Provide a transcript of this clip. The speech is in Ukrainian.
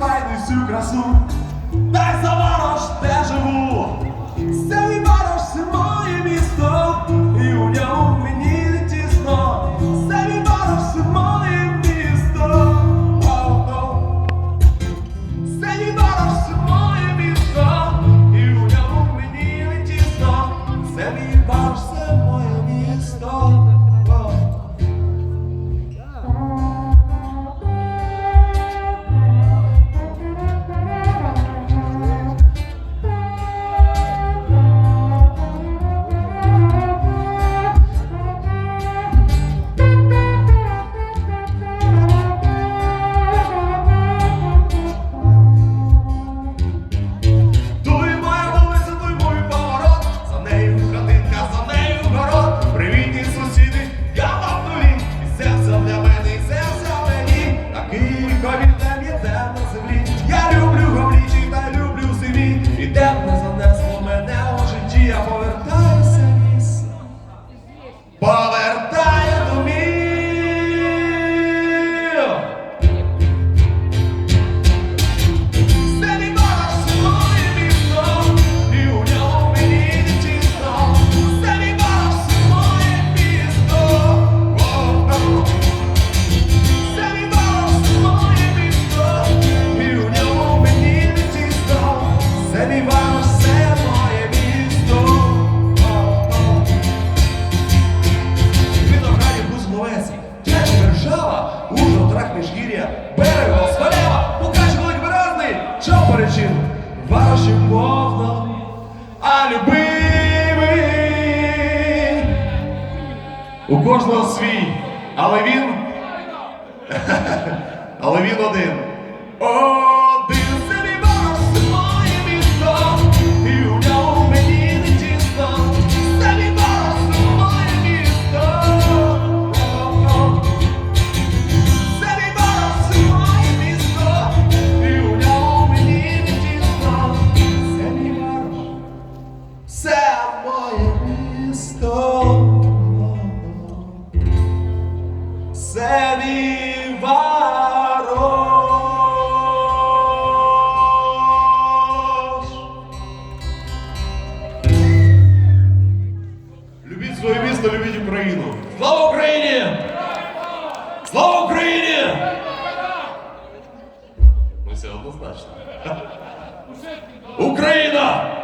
Vai do Rio Grande. Father плечі ваші повно, а любими. у кожного свій, але він, але він один. міцно любіть Україну. Слава Україні! Слава Україні! Ну все однозначно. Україна!